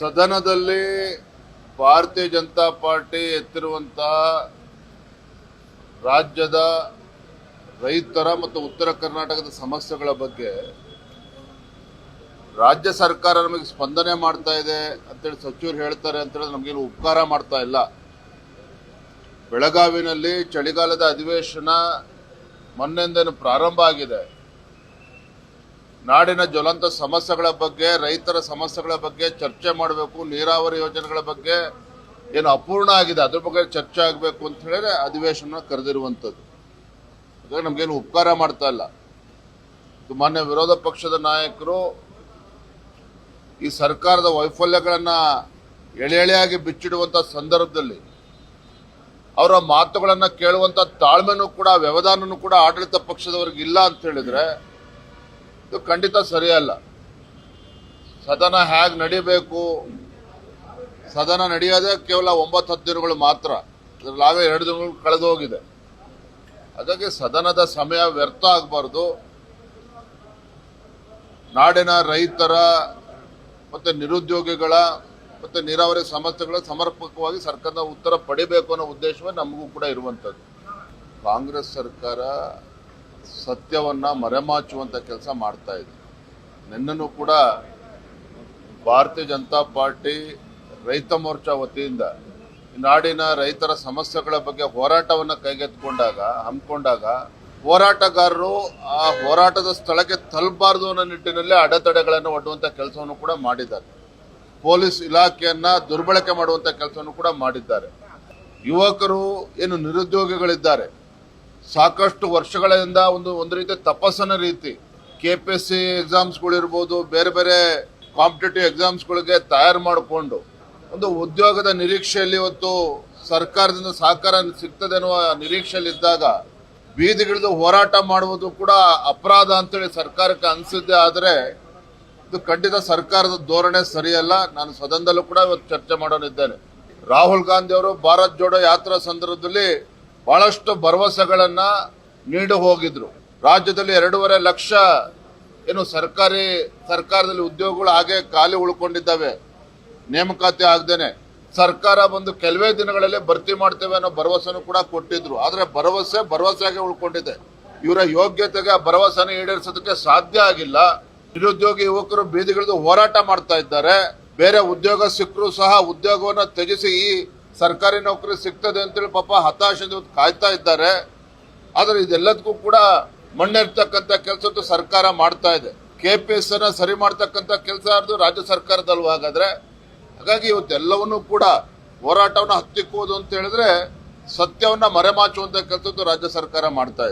ಸದನದಲ್ಲಿ ಭಾರತೀಯ ಜನತಾ ಪಾರ್ಟಿ ಎತ್ತಿರುವಂಥ ರಾಜ್ಯದ ರೈತರ ಮತ್ತು ಉತ್ತರ ಕರ್ನಾಟಕದ ಸಮಸ್ಯೆಗಳ ಬಗ್ಗೆ ರಾಜ್ಯ ಸರ್ಕಾರ ನಮಗೆ ಸ್ಪಂದನೆ ಮಾಡ್ತಾ ಇದೆ ಅಂತೇಳಿ ಸಚಿವರು ಹೇಳ್ತಾರೆ ಅಂತೇಳಿ ನಮಗೇನು ಉಪಕಾರ ಮಾಡ್ತಾ ಇಲ್ಲ. ಬೆಳಗಾವಿನಲ್ಲಿ ಚಳಿಗಾಲದ ಅಧಿವೇಶನ ಮೊನ್ನೆಯಿಂದ ಪ್ರಾರಂಭ ಆಗಿದೆ. ನಾಡಿನ ಜ್ವಲಂತ ಸಮಸ್ಯೆಗಳ ಬಗ್ಗೆ, ರೈತರ ಸಮಸ್ಯೆಗಳ ಬಗ್ಗೆ ಚರ್ಚೆ ಮಾಡಬೇಕು, ನೀರಾವರಿ ಯೋಜನೆಗಳ ಬಗ್ಗೆ ಏನು ಅಪೂರ್ಣ ಆಗಿದೆ, ಅದ್ರ ಬಗ್ಗೆ ಚರ್ಚೆ ಆಗಬೇಕು ಅಂತ ಹೇಳಿದ್ರೆ ಅಧಿವೇಶನ ಕರೆದಿರುವಂಥದ್ದು. ಅದಕ್ಕೆ ನಮಗೇನು ಉಪಕಾರ ಮಾಡ್ತಾ ಇಲ್ಲ. ಮಾನ್ಯ ವಿರೋಧ ಪಕ್ಷದ ನಾಯಕರು ಈ ಸರ್ಕಾರದ ವೈಫಲ್ಯಗಳನ್ನು ಎಳೆ ಎಳೆಯಾಗಿ ಬಿಚ್ಚಿಡುವಂಥ ಸಂದರ್ಭದಲ್ಲಿ ಅವರ ಮಾತುಗಳನ್ನು ಕೇಳುವಂಥ ತಾಳ್ಮೆನೂ ಕೂಡ, ವ್ಯವಧಾನನೂ ಕೂಡ ಆಡಳಿತ ಪಕ್ಷದವರಿಗೆ ಇಲ್ಲ ಅಂತ ಹೇಳಿದ್ರೆ ಇದು ಖಂಡಿತ ಸರಿಯಲ್ಲ. ಸದನ ಹೇಗೆ ನಡಿಬೇಕು? ಸದನ ನಡೆಯೋದೇ ಕೇವಲ ಒಂಬತ್ತು ಹತ್ತು ದಿನಗಳು ಮಾತ್ರ. ನಾವೇ ಎರಡು ದಿನಗಳು ಕಳೆದು ಹೋಗಿದೆ. ಅದಕ್ಕೆ ಸದನದ ಸಮಯ ವ್ಯರ್ಥ ಆಗಬಾರ್ದು. ನಾಡಿನ ರೈತರ ಮತ್ತು ನಿರುದ್ಯೋಗಿಗಳ ಮತ್ತು ನೀರಾವರಿ ಸಮಸ್ಯೆಗಳ ಸಮರ್ಪಕವಾಗಿ ಸರ್ಕಾರದ ಉತ್ತರ ಪಡಿಬೇಕು ಅನ್ನೋ ಉದ್ದೇಶವೇ ನಮಗೂ ಕೂಡ ಇರುವಂಥದ್ದು. ಕಾಂಗ್ರೆಸ್ ಸರ್ಕಾರ ಸತ್ಯವನ್ನ ಮರೆಮಾಚುವಂತ ಕೆಲಸ ಮಾಡ್ತಾ ಇದೆ. ನಿನ್ನೂ ಕೂಡ ಭಾರತೀಯ ಜನತಾ ಪಾರ್ಟಿ ರೈತ ಮೋರ್ಚಾ ವತಿಯಿಂದ ನಾಡಿನ ರೈತರ ಸಮಸ್ಯೆಗಳ ಬಗ್ಗೆ ಹೋರಾಟವನ್ನ ಕೈಗೆತ್ತಿಕೊಂಡಾಗ, ಹಮ್ಮಿಕೊಂಡಾಗ ಹೋರಾಟಗಾರರು ಆ ಹೋರಾಟದ ಸ್ಥಳಕ್ಕೆ ತಲುಪಬಾರದು ಅನ್ನೋ ನಿಟ್ಟಿನಲ್ಲಿ ಅಡೆತಡೆಗಳನ್ನು ಒಡ್ಡುವಂಥ ಕೆಲಸವನ್ನು ಕೂಡ ಮಾಡಿದ್ದಾರೆ. ಪೊಲೀಸ್ ಇಲಾಖೆಯನ್ನ ದುರ್ಬಳಕೆ ಮಾಡುವಂತ ಕೆಲಸವನ್ನು ಕೂಡ ಮಾಡಿದ್ದಾರೆ. ಯುವಕರು ಏನು ನಿರುದ್ಯೋಗಿಗಳಿದ್ದಾರೆ ಸಾಕಷ್ಟು ವರ್ಷಗಳಿಂದ ಒಂದು ಒಂದು ರೀತಿ ತಪಸ್ಸನ ರೀತಿ ಕೆ ಪಿ ಎಸ್ ಸಿ ಎಕ್ಸಾಮ್ಸ್ಗಳಿರ್ಬೋದು ಬೇರೆ ಬೇರೆ ಕಾಂಪಿಟೇಟಿವ್ ಎಕ್ಸಾಮ್ಸ್ಗಳಿಗೆ ತಯಾರು ಮಾಡಿಕೊಂಡು ಒಂದು ಉದ್ಯೋಗದ ನಿರೀಕ್ಷೆಯಲ್ಲಿ ಇವತ್ತು ಸರ್ಕಾರದಿಂದ ಸಹಕಾರ ಸಿಗ್ತದೆ ಅನ್ನುವ ನಿರೀಕ್ಷೆಯಲ್ಲಿ ಇದ್ದಾಗ ಬೀದಿಗಿಳಿದು ಹೋರಾಟ ಮಾಡುವುದು ಕೂಡ ಅಪರಾಧ ಅಂತೇಳಿ ಸರ್ಕಾರಕ್ಕೆ ಅನಿಸಿದ್ದೆ ಆದರೆ ಇದು ಖಂಡಿತ ಸರ್ಕಾರದ ಧೋರಣೆ ಸರಿಯಲ್ಲ. ನಾನು ಸದನದಲ್ಲೂ ಕೂಡ ಇವತ್ತು ಚರ್ಚೆ ಮಾಡೋನಿದ್ದೇನೆ. ರಾಹುಲ್ ಗಾಂಧಿ ಅವರು ಭಾರತ್ ಜೋಡೋ ಯಾತ್ರಾ ಸಂದರ್ಭದಲ್ಲಿ ಬಹಳಷ್ಟು ಭರವಸೆಗಳನ್ನ ನೀಡಿ ಹೋಗಿದ್ರು. ರಾಜ್ಯದಲ್ಲಿ ಎರಡೂವರೆ ಲಕ್ಷ ಏನು ಸರ್ಕಾರಿ, ಸರ್ಕಾರದಲ್ಲಿ ಉದ್ಯೋಗಗಳು ಹಾಗೆ ಖಾಲಿ ಉಳ್ಕೊಂಡಿದ್ದಾವೆ. ನೇಮಕಾತಿ ಆಗದೇನೆ. ಸರ್ಕಾರ ಬಂದು ಕೆಲವೇ ದಿನಗಳಲ್ಲಿ ಭರ್ತಿ ಮಾಡ್ತೇವೆ ಅನ್ನೋ ಭರವಸೆನೂ ಕೂಡ ಕೊಟ್ಟಿದ್ರು. ಆದ್ರೆ ಭರವಸೆ, ಭರವಸೆಯಾಗಿ ಉಳ್ಕೊಂಡಿದೆ. ಇವರ ಯೋಗ್ಯತೆಗೆ ಆ ಭರವಸೆನ ಈಡೇರಿಸೋದಕ್ಕೆ ಸಾಧ್ಯ ಆಗಿಲ್ಲ. ನಿರುದ್ಯೋಗಿ ಯುವಕರು ಬೀದಿಗಿಳಿದು ಹೋರಾಟ ಮಾಡ್ತಾ ಇದ್ದಾರೆ. ಬೇರೆ ಉದ್ಯೋಗ ಸಿಕ್ಕರೂ ಸಹ ಉದ್ಯೋಗವನ್ನು ತ್ಯಜಿಸಿ ಈ ಸರ್ಕಾರಿ ನೌಕರಿ ಸಿಗ್ತದೆ ಅಂತೇಳಿ ಪಾಪ ಹತಾಶೆಯಿಂದ ಕಾಯ್ತಾ ಇದ್ದಾರೆ. ಆದರೆ ಇದೆಲ್ಲದಕ್ಕೂ ಕೂಡ ಮಣ್ಣಿರ್ತಕ್ಕಂಥ ಕೆಲಸ ಸರ್ಕಾರ ಮಾಡ್ತಾ ಇದೆ. ಕೆ ಪಿ ಎಸ್ ಅನ್ನ ಸರಿ ಮಾಡ್ತಕ್ಕಂಥ ಕೆಲಸ ಅದು ರಾಜ್ಯ ಸರ್ಕಾರದಲ್ಲೂ ಹಾಗಾದ್ರೆ? ಹಾಗಾಗಿ ಇವತ್ತೆಲ್ಲವನ್ನೂ ಕೂಡ ಹೋರಾಟವನ್ನು ಹತ್ತಿಕ್ಕೋದು ಅಂತ ಹೇಳಿದ್ರೆ ಸತ್ಯವನ್ನ ಮರೆಮಾಚುವಂತ ಕೆಲಸದ್ದು ರಾಜ್ಯ ಸರ್ಕಾರ ಮಾಡ್ತಾ ಇದೆ.